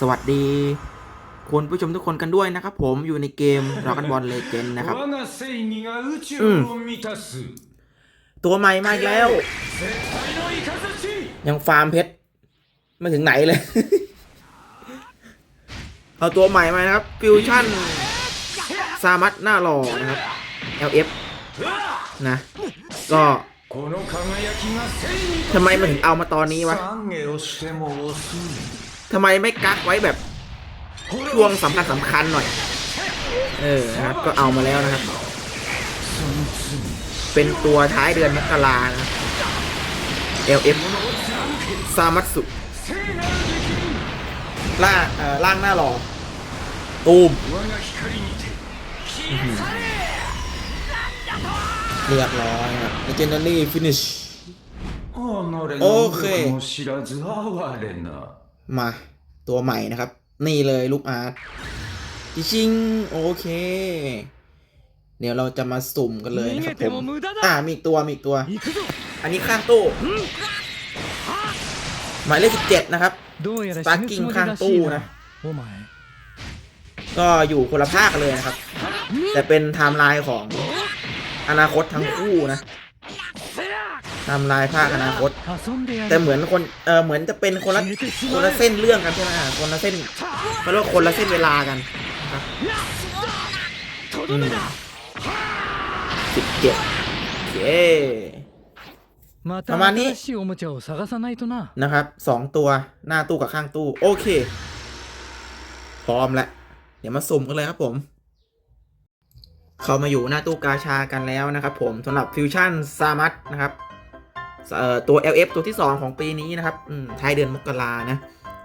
สวัสดี คุณผู้ชมทุกคนกันด้วยนะครับผมอยู่ในเกมรอกันบอลเลเจนนะครับตัวใหม่มาแล้ว ยังฟาร์มเพชรไม่ถึงไหนเลย เอาตัวใหม่มานะครับฟิวชั่นซามัตหน้าหล่อนะครับ LF นะก็ทำไมมันถึงเอามาตอนนี้วะ ทำไมไม่กักไว้แบบช่วงสำคัญสำคัญหน่อย เออนะครับก็เอามาแล้วนะครับ เป็นตัวท้ายเดือนมกรานะ LF ซามัตสุล่าเอ่อล่างหน้าหล่อตูมเรียบร้อยครับ Legendary Finish โอเค มาตัวใหม่นะครับ นี่เลยลูกอาร์ตจริงโอเค เดี๋ยวเราจะมาสุ่มกันเลยนะครับผมอ่ามีตัวมีตัว อันนี้ข้างตู้หมายเลขสิบเจ็ดนะครับสตาร์กิ้งข้างตู้นะก็อยู่คนละภาคเลยนะครับ แต่เป็นไทม์ไลน์ของอนาคตทั้งคู่นะ ทำลายภาคอนาคต แต่เหมือนคนเออเหมือนจะเป็นคนละคนละเส้นเรื่องกันใช่ไหมคนละเส้นเขารียว่าคนละเส้นเวลากันสิบเจ็ดเประมาณนี้นะครับสองตัวหน้าตู้กับข้างตู้ โอเค พร้อมแล้วเดี๋ยวมาสุ่มกันเลยครับผมเขามาอยู่หน้าตู้กาชากันแล้วนะครับผมสำหรับฟิวชั่นซามัตนะครับ ตัว LF ตัวที่ 2 ของปีนี้นะครับอืมท้ายเดือนมกรานะ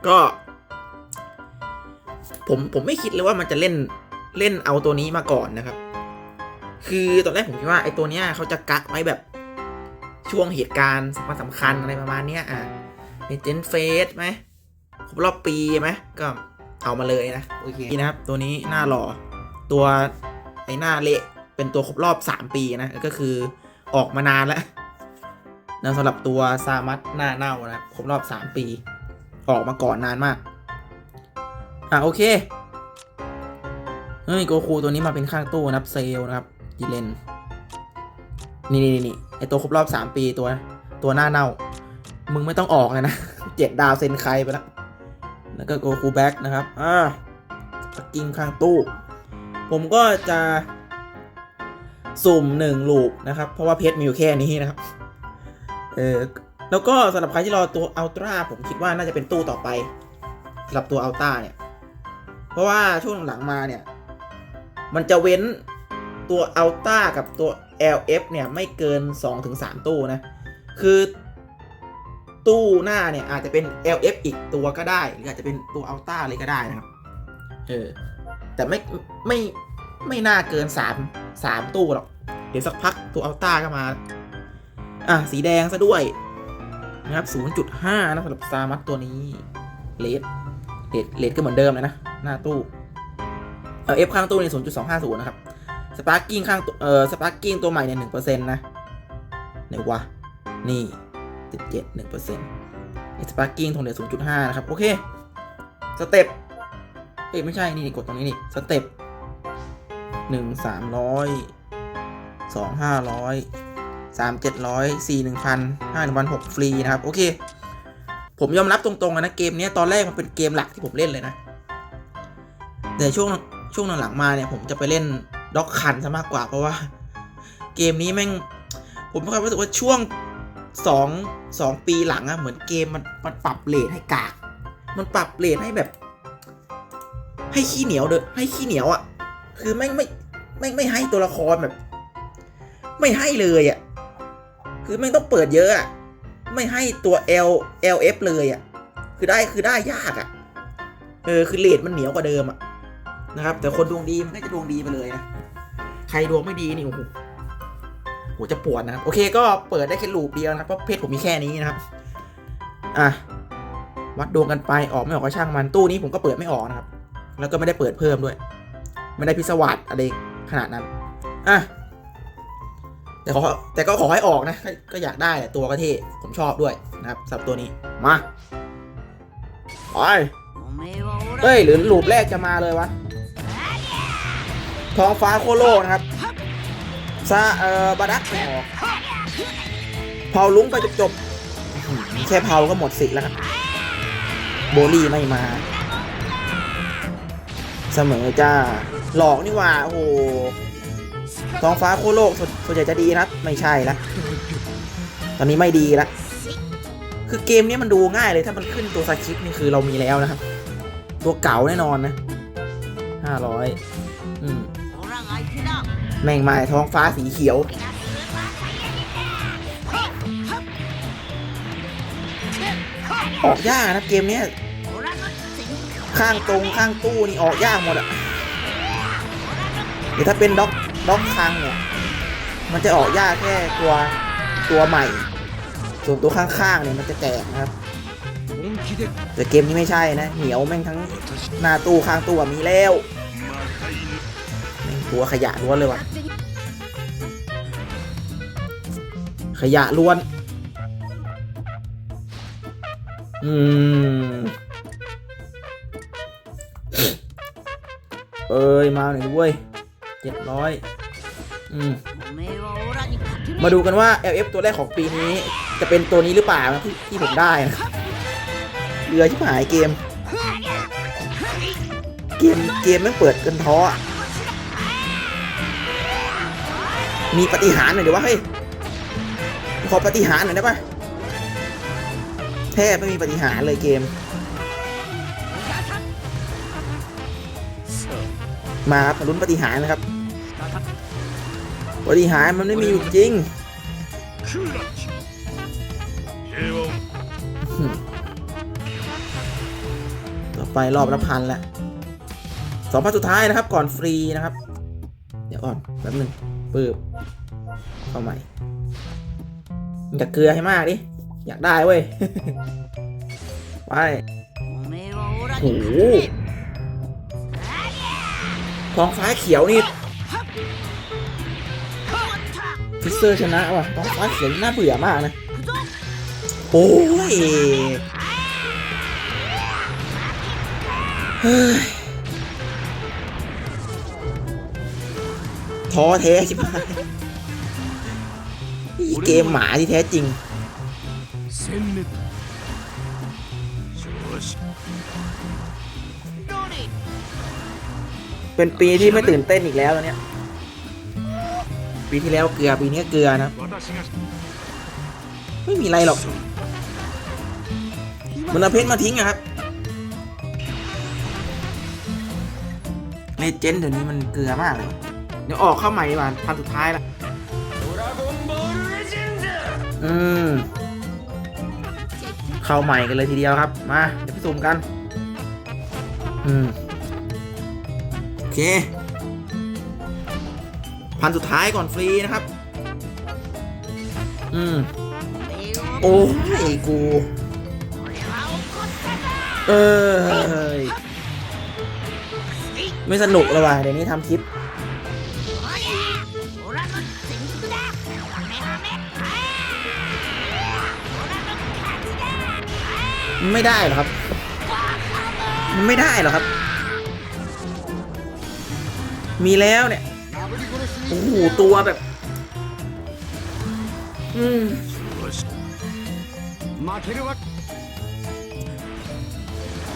ก็ ผมผมไม่คิดเลยว่ามันจะเล่นเล่นเอาตัวนี้มาก่อนนะครับ คือตอนแรกผมคิดว่าไอ้ตัวเนี้ยเขาจะกักไว้แบบช่วงเหตุการณ์สำคัญสำคัญอะไรประมาณเนี้ยอะเป็นเจนเฟสไหมครบรอบปีไหมก็เอามาเลยนะโอเคนะครับ ตัวนี้หน้าหล่อตัวไอ้หน้าเละเป็นตัวครบรอบ 3 ปีนะ ก็คือออกมานานแล้ว นะสำหรับตัวซามัตหน้าเน่านะครบรอบ 3 ปี ออกมาก่อนนานมาก อะโอเคเฮ้ยโกคูตัวนี้มาเป็นข้างตู้นะครับเซลนะครับกิเลนนี่นี่นี่ไอตัวครบรอบสามปีตัว ตัวหน้าเน่า มึงไม่ต้องออกเลยนะเจ็ดดาวเซนใครไปแล้วแล้วก็โกคูแบ็กนะครับ อ่าสกิงข้างตู้ ผมก็จะ สุ่มหนึ่งลูปนะครับ เพราะว่าเพชรมีอยู่แค่นี้นะครับ เออแล้วก็สำหรับใครที่รอตัวอัลตร้าผมคิดว่าน่าจะเป็นตู้ต่อไปสำหรับตัวอัลต้าเนี่ย เพราะว่าช่วงหลังมาเนี่ย มันจะเว้นตัวอัลต้ากับตัว LF เนี่ย ไม่เกิน 2-3 ตู้นะ คือตู้หน้าเนี่ย อาจจะเป็น LF อีกตัวก็ได้ หรืออาจจะเป็นตัวอัลต้าเลยก็ได้นะครับ เออ แต่ไม่ไม่ไม่น่าเกิน 3 3 ตู้หรอก เดี๋ยวสักพักตัวอัลต้าก็มา อะ สีแดงซะด้วยนะครับ 0.5 นะสำหรับซามัตตัวนี้เลดเลดเลดก็เหมือนเดิมเลยนะ หน้าตู้ เออ F ข้างตู้เนี่ย0.250 นะครับ สปาร์กิ้งข้างเอ่อสปาร์กิ้งตัวใหม่เนี่ยหนึ่งเปอร์เซ็นต์นะไหนวะ นี่เจ็ดเจ็ดหนึ่งเปอร์เซ็นต์สปาร์กิ้งของเดียวศูนย์จุดห้านะครับ โอเค สเต็ป เอ้ยไม่ใช่ นี่กดตรงนี้นี่ สเต็ปหนึ่งสามร้อยสองห้ามเจ็ดร้อยสี่หนึ่งพันห้าหนึ่งพันหกฟรีนะครับ โอเค ผมยอมรับตรงๆนะ เกมนี้ตอนแรกมันเป็นเกมหลักที่ผมเล่นเลยนะ แต่ช่วงช่วงหลังๆมาเนี่ย ผมจะไปเล่นด็อกคันซะมากกว่าเพราะว่า เกมนี้แม่ง ผมมีความรู้สึกว่าช่วงสองสองปีหลังอะเหมือนเกมมันมันปรับเลทให้กาก มันปรับเลทให้แบบ ให้ขี้เหนียวเด้อให้ขี้เหนียวอะคือแม่งไม่แม่งไม่ให้ตัวละครแบบ ไม่ให้เลยอะ คือแม่งต้องเปิดเยอะอะไม่ให้ตัว L LF เลยอะคือได้คือได้ยากอะเออคือเลทมันเหนียวกว่าเดิมอะนะครับ แต่คนดวงดีมันก็จะดวงดีไปเลยนะใครดวงไม่ดีนี่โอ้โหโหจะปวดนะครับโอเคก็เปิดได้แค่ลูปเดียวนะครับเพราะเพชรผมมีแค่นี้นะครับอะวัดดวงกันไปออกไม่ออกก็ช่างมันตู้นี้ผมก็เปิดไม่ออกนะครับ แล้วก็ไม่ได้เปิดเพิ่มด้วย ไม่ได้พิศวาสอะไรขนาดนั้นอะ แต่ขอแต่ก็ขอให้ออกนะ ก็อยากได้แหละตัวก็เท่ผมชอบด้วยนะครับสำหรับตัวนี้ มาไปเอ้ย หรือลูปแรกจะมาเลยวะ ท้องฟ้าโคโลนะครับซาเอ่อบาดักไม่ออกเผาลุ้งไปจบจบๆแค่เผาก็หมดสิทธิ์แล้วครับ โบลี่ไม่มา เสมอจ้า หลอกนี่ว่า โอ้โห ท้องฟ้าโคโลกส่วนใหญ่จะดีนะ ไม่ใช่ละตอนนี้ไม่ดีละคือเกมนี้มันดูง่ายเลยถ้ามันขึ้นตัวสคริปต์นี่คือเรามีแล้วนะครับ ตัวเก่าแน่นอนนะห้าร้อยอืมแม่งมาท้องฟ้าสีเขียวออกยากนะเกมเนี้ยข้างตรงข้างตู้นี่ออกยากหมดอะเดี๋ยวถ้าเป็นด็อก ล็อกคังเนี่ย มันจะออกยากแค่ตัวตัวใหม่ ส่วนตัวข้างๆเนี่ยมันจะแตกนะครับ แต่เกมนี้ไม่ใช่นะ เหนียวแม่งทั้งหน้าตู้ข้างตู้มีแล้วตัวขยะล้วนเลยว่ะ ขยะล้วน อืม เอ้ย มาหน่อยเวย เจ็ดร้อยอืมมาดูกันว่า LF ตัวแรกของปีนี้จะเป็นตัวนี้หรือเปล่านะที่ที่ผมได้นะเรือชิบหายเกม เกมเกมไม่งเปิดกันท้ออะมีปฏิหารย์หน่อยเดี๋ยวว่าเฮ้ยขอปฏิหารย์หน่อยได้ปะแทบไม่มีปฏิหารย์เลยเกม มาครับลุ้นปฏิหารนะครับปฏิหารมันไม่มีอยู่จริงต่อไปรอบละพันละสองพันสุดท้ายนะครับ ก่อนฟรีนะครับ เดี๋ยวก่อนแป๊บหนึงปืบเข้าใหม่มึงจะเกลือให้มากดิ อยากได้เว้ย ไปโอ้โห ท้องฟ้าเขียวนี่ฟิสเซอร์ชนะว่ะท้องฟ้าเขียวน่าเบื่อมากนะโอ้ยเฮ้ยท้อแท้ชิบหายเกมหมาที่แท้จริง เป็นปีที่ไม่ตื่นเต้นอีกแล้วเนี่ยปีที่แล้วเกลือปีนี้เกลือนะ ไม่มีอะไรหรอก มันเอาเพชรมาทิ้งอะครับเลเจนด์เดี๋ยวนี้มันเกลือมากเลย เดี๋ยวออกเข้าใหม่ดีกว่าพันสุดท้ายละอืมเข้าใหม่กันเลยทีเดียวครับ มา เดี๋ยวไปสุ่มกัน อืม พันสุดท้ายก่อนฟรีนะครับ อืม โอ้ยกู เอ้ย ไม่สนุกแล้วว่ะ เดี๋ยวนี้ทำคลิป ไม่ได้หรอครับมันไม่ได้หรอครับ มีแล้วเนี่ยโอ้โหตัวแบบ อืม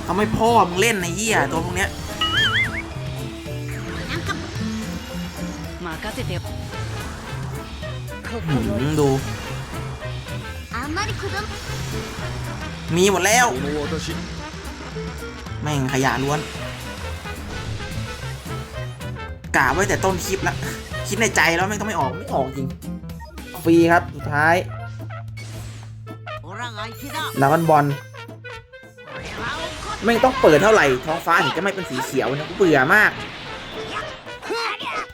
ทำให้พ่อมึงเล่นในเหี้ยตัวพวกเนี้ยดูมีหมดแล้ว แม่งขยะล้วน กาไว้แต่ต้นคลิปละคิดในใจแล้วไม่ต้องไม่ออกไม่ออกจริงฟรีครับสุดท้ายดาวันบอลไม่ต้องเปิดเท่าไหร่ท้องฟ้าถึงจะไม่เป็นสีเขียวนะกูเบื่อมาก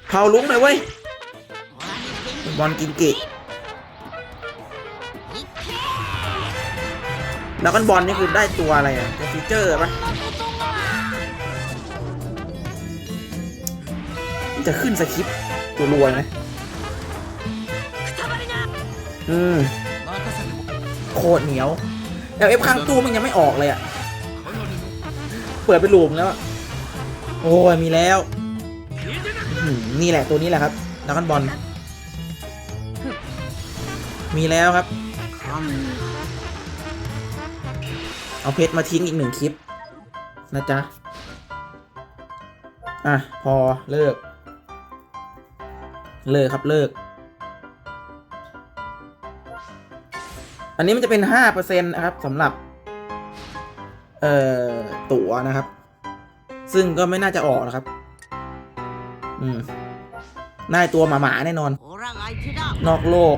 เผาลุ้งเลยเว้ยบอลกินเกะดาวันบอลนี่คือได้ตัวอะไรอะฟีเจอร์ปะ จะขึ้นสคริปต์ตัวรัวนะอืมโคตรเหนียวแล้วเอฟค้างตู้มันยังไม่ออกเลยอะเปิดเป็นรูมแล้ว โอ้ยมีแล้วนี่แหละตัวนี้แหละครับดักกันบอลมีแล้วครับ เอาเพชรมาทิ้งอีกหนึ่งคลิป นะจ๊ะ อะ พอเลิก เลิกครับเลิก อันนี้มันจะเป็นห้าเปอร์เซ็นต์นะครับสำหรับ เอ่อตั๋วนะครับ ซึ่งก็ไม่น่าจะออกนะครับ อืมได้ตัวหมาหมาแน่นอน นอกโลก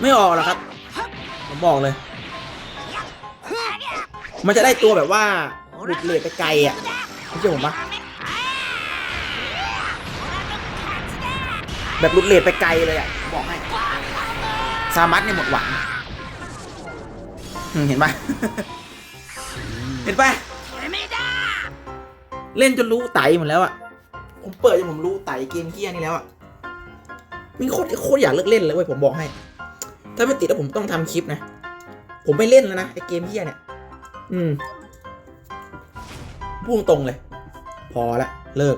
ไม่ออกหรอครับผมบอกเลย มันจะได้ตัวแบบว่าหลุดเลยไปไกลอะเข้าใจผมปะ แบบรุดเลดไปไกลเลยอะบอกให้สามารถเนี่ยหมดหวังเห็นปะเห็นปะเล่นจนรู้ไตหมดแล้วอะผมเปิดจนผมรู้ไตเกมเกียนี่แล้วอะมีโคตรโคตรอยากเลิกเล่นเลยเว้ยผมบอกให้ ถ้าไม่ติดแล้วผมต้องทำคลิปนะ ผมไม่เล่นแล้วนะไอเกมเฮียเนี่ย อืม พุ่งตรงเลย พอละเลิก